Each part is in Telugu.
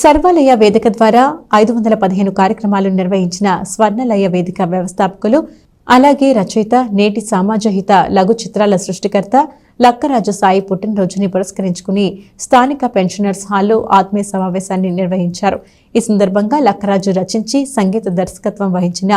సర్వాలయ వేదిక ద్వారా ఐదు వందల పదిహేను కార్యక్రమాలు నిర్వహించిన స్వర్ణలయ వేదిక వ్యవస్థాపకులు అలాగే రచయిత నేటి సామాజహిత లఘు చిత్రాల సృష్టికర్త లక్కరాజు సాయి పుట్టినరోజుని పురస్కరించుకుని స్థానిక పెన్షనర్స్ హాల్లో ఆత్మీయ సమావేశాన్ని నిర్వహించారు. ఈ సందర్భంగా లక్కరాజు రచించి సంగీత దర్శకత్వం వహించిన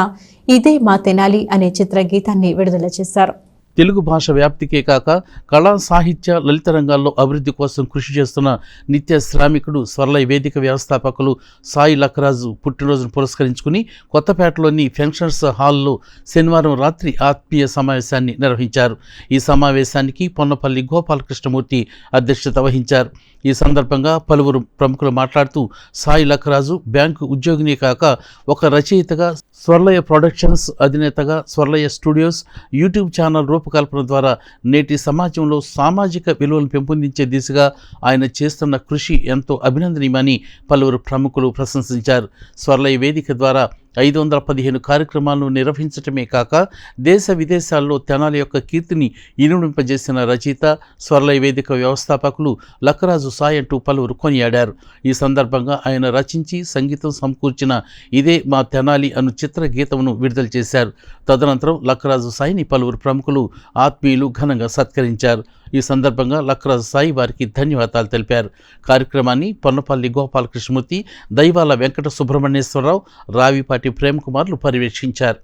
ఇదే మా తెనాలి అనే చిత్ర గీతాన్ని విడుదల చేశారు. తెలుగు భాష వ్యాప్తికే కాక కళా సాహిత్య లలిత రంగాల్లో అభివృద్ధి కోసం కృషి చేస్తున్న నిత్య శ్రామికుడు స్వర్లయ వేదిక వ్యవస్థాపకులు సాయి లక్రాజు పుట్టినరోజును పురస్కరించుకుని కొత్తపేటలోని ఫెన్షన్స్ హాల్లో శనివారం రాత్రి ఆత్మీయ సమావేశాన్ని నిర్వహించారు. ఈ సమావేశానికి పొన్నపల్లి గోపాలకృష్ణమూర్తి అధ్యక్షత వహించారు. ఈ సందర్భంగా పలువురు ప్రముఖులు మాట్లాడుతూ సాయి లక్రాజు బ్యాంకు ఉద్యోగిని కాక ఒక రచయితగా స్వర్లయ ప్రొడక్షన్స్ అధినేతగా స్వర్లయ స్టూడియోస్ యూట్యూబ్ ఛానల్ రూపకల్పన ద్వారా నేటి సమాజంలో సామాజిక విలువలను పెంపొందించే దిశగా ఆయన చేస్తున్న కృషి ఎంతో అభినందనీయమని పలువురు ప్రముఖులు ప్రశంసించారు. స్వర్లయ వేదిక ద్వారా ఐదు వందల పదిహేను కార్యక్రమాలను నిర్వహించటమే కాక దేశ విదేశాల్లో తెనాలి యొక్క కీర్తిని ఇనుడింపజేసిన రచయిత స్వర్లయ వేదిక వ్యవస్థాపకులు లక్కరాజు సాయ్ అంటూ పలువురు కొనియాడారు. ఈ సందర్భంగా ఆయన రచించి సంగీతం సమకూర్చిన ఇదే మా తెనాలి అను చిత్ర గీతమును విడుదల చేశారు. తదనంతరం లక్కరాజు సాయిని పలువురు ప్రముఖులు ఆత్మీయులు ఘనంగా సత్కరించారు. ఈ సందర్భంగా లక్కరాజు సాయి వారికి ధన్యవాదాలు తెలిపారు. కార్యక్రమాన్ని పొన్నపల్లి గోపాలకృష్ణమూర్తి దైవాల వెంకట సుబ్రహ్మణ్యేశ్వరరావు రావిపాటి ప్రేమ్ కుమార్లు పర్యవేక్షించారు.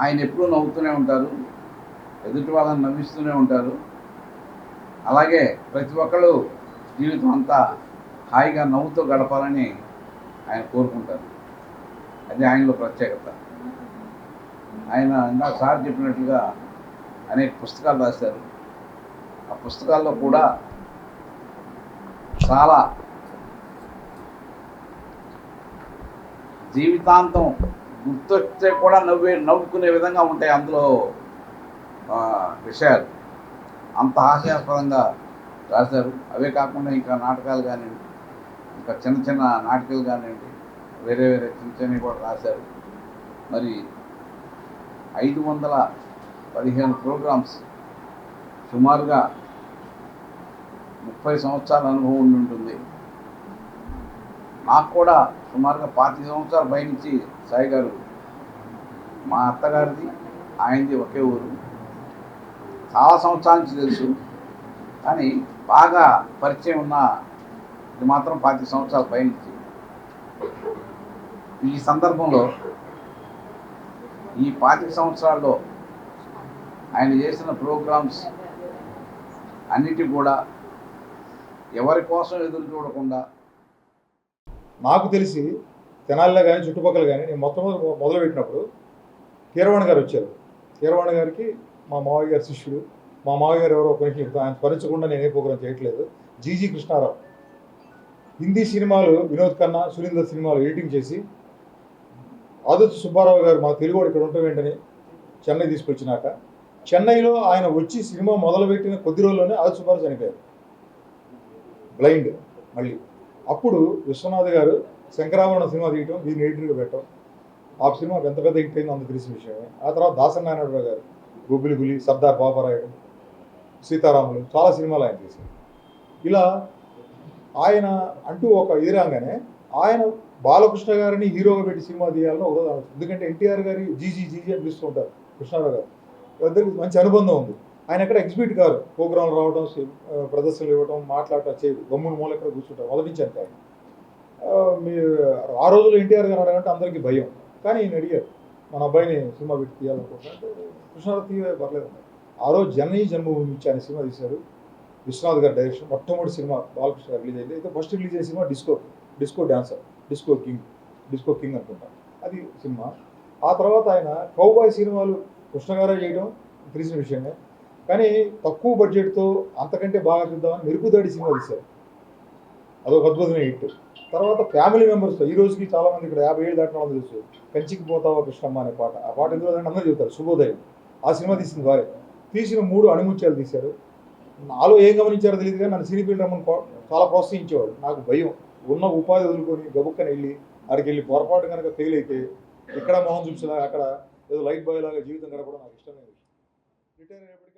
ఆయన ఎప్పుడూ నవ్వుతూనే ఉంటారు. ఎదుటి వాళ్ళని నవ్విస్తూనే ఉంటారు. అలాగే ప్రతి ఒక్కళ్ళు జీవితం అంతా హాయిగా నవ్వుతూ గడపాలని ఆయన కోరుకుంటారు. అది ఆయనలో ప్రత్యేకత. ఆయన ఇందాక సార్ చెప్పినట్లుగా అనేక పుస్తకాలు రాశారు. పుస్తకాల్లో కూడా చాలా జీవితాంతం గుర్తొస్తే కూడా నవ్వే నవ్వుకునే విధంగా ఉంటాయి అందులో విషయాలు. అంత హాస్యాస్పదంగా రాశారు. అవే కాకుండా ఇంకా నాటకాలు కానివ్వండి ఇంకా చిన్న చిన్న నాటకాలు కానివ్వండి వేరే వేరే చిన్న చిన్నవి కూడా రాశారు. మరి ఐదు వందల పదిహేను ప్రోగ్రామ్స్ సుమారుగా ముప్పై సంవత్సరాల అనుభవం ఉండి ఉంటుంది. నాకు కూడా సుమారుగా పాతిక సంవత్సరాలు పయనించి సాయి గారు మా అత్తగారిది ఆయనది ఒకే ఊరు. చాలా సంవత్సరాల నుంచి తెలుసు. కానీ బాగా పరిచయం ఉన్న ఇది మాత్రం పాతిక సంవత్సరాలు పయనించి ఈ సందర్భంలో ఈ పాతిక సంవత్సరాల్లో ఆయన చేసిన ప్రోగ్రామ్స్ అన్నిటి కూడా ఎవరి కోసం ఎదురు చూడకుండా. నాకు తెలిసి తెనాలిలో కానీ చుట్టుపక్కల కానీ నేను మొత్తం మొదలు పెట్టినప్పుడు కీరవాణి గారు వచ్చారు. కీరవాణి గారికి మా మావయ్య గారి శిష్యుడు మా మావయ్య గారు ఎవరో కొంచెం ఇప్పుడు ఆయన స్మరించకుండా నేనే ప్రోగ్రాం చేయట్లేదు. జీజీ కృష్ణారావు. హిందీ సినిమాలు వినోద్ ఖన్నా సునీందర్ సినిమాలు ఎడిటింగ్ చేసి ఆదిత్య సుబ్బారావు గారు మా తెలుగువాడు ఇక్కడ ఉండటం ఏంటని చెన్నై తీసుకొచ్చినాక చెన్నైలో ఆయన వచ్చి సినిమా మొదలుపెట్టిన కొద్ది రోజుల్లోనే ఆదిత్య సుబ్బారావు చనిపోయారు. బ్లైండ్ మళ్ళీ. అప్పుడు విశ్వనాథ్ గారు శంకరాభరణ సినిమా తీయటం దీన్ని ఎడిటర్గా పెట్టడం ఆ సినిమా ఎంత పెద్ద హిట్ అయిందో అందరూ తెలిసిన విషయమే. ఆ తర్వాత దాసన్ నారాయణరావు గారు గుబ్బిలి గులి సర్దార్ బాబారాయుడు సీతారాములు చాలా సినిమాలు ఆయన చేశారు ఇలా ఆయన అంటూ ఒక ఇది రాగానే ఆయన బాలకృష్ణ గారిని హీరోగా పెట్టి సినిమా తీయాలని ఒక ఎందుకంటే ఎన్టీఆర్ గారి జీజీ జీజీ అని పిలుస్తూ ఉంటారు కృష్ణారావు గారు. ఇద్దరికి మంచి అనుబంధం ఉంది. ఆయన ఎక్కడ ఎగ్జిబిట్ కాదు ప్రోగ్రాంలు రావడం సి- ప్రదర్శనలు ఇవ్వడం మాట్లాడటం చేయదు గమ్మున మూల ఎక్కడ కూర్చుంటారు. మొదటి నుంచి అంతే ఆయన మీ ఆ రోజుల్లో ఎన్టీఆర్ గారు అడగంటే అందరికీ భయం. కానీ ఈయన అడిగారు మన అబ్బాయిని సినిమా పెట్టి తీయాలనుకుంటున్నారంటే కృష్ణారావు తీయే పర్లేదు ఆ రోజు జననీ జన్మభూమి ఇచ్చి ఆయన సినిమా తీశారు. విశ్వనాథ్ గారి డైరెక్షన్ మొట్టమొదటి సినిమా బాలకృష్ణ రిలీజ్ అయింది. అయితే ఫస్ట్ రిలీజ్ అయిన cinema disco disco dancer disco king disco king అనుకుంటా. అది సినిమా. ఆ తర్వాత ఆయన కౌబాయ్ సినిమాలు కృష్ణ గారే చేయడం తెలిసిన విషయమే. కానీ తక్కువ బడ్జెట్తో అంతకంటే బాగా చూద్దామని మెరుగుదాడి సినిమా తీశారు. అదొక అద్భుతమైన హిట్. తర్వాత ఫ్యామిలీ మెంబర్స్తో ఈ రోజుకి చాలా మంది ఇక్కడ యాభై ఏళ్ళు దాటిన వాళ్ళు తెలుసు కంచికి పోతావా కృష్ణమ్మ అనే పాట. ఆ పాట ఎందుకు అందరూ చెబుతారు శుభోదయం. ఆ సినిమా తీసింది వారే. తీసిన మూడు అణిముత్యాలు తీశారు. నాలో ఏం గమనించారో తెలియదు కానీ నన్ను సినీ రమ్మని చాలా ప్రోత్సహించేవాడు నాకు భయం. ఉన్న ఉపాధి వదులుకొని గబుక్కని వెళ్ళి అక్కడికి వెళ్ళి పొరపాటు కనుక ఫెయిల్ అయితే ఇక్కడ మొహం చూపించలాగా అక్కడ ఏదో లైట్ బాయ్ లాగా జీవితం గడపడం నాకు ఇష్టమైన విషయం. రిటైర్ అయినప్పటికీ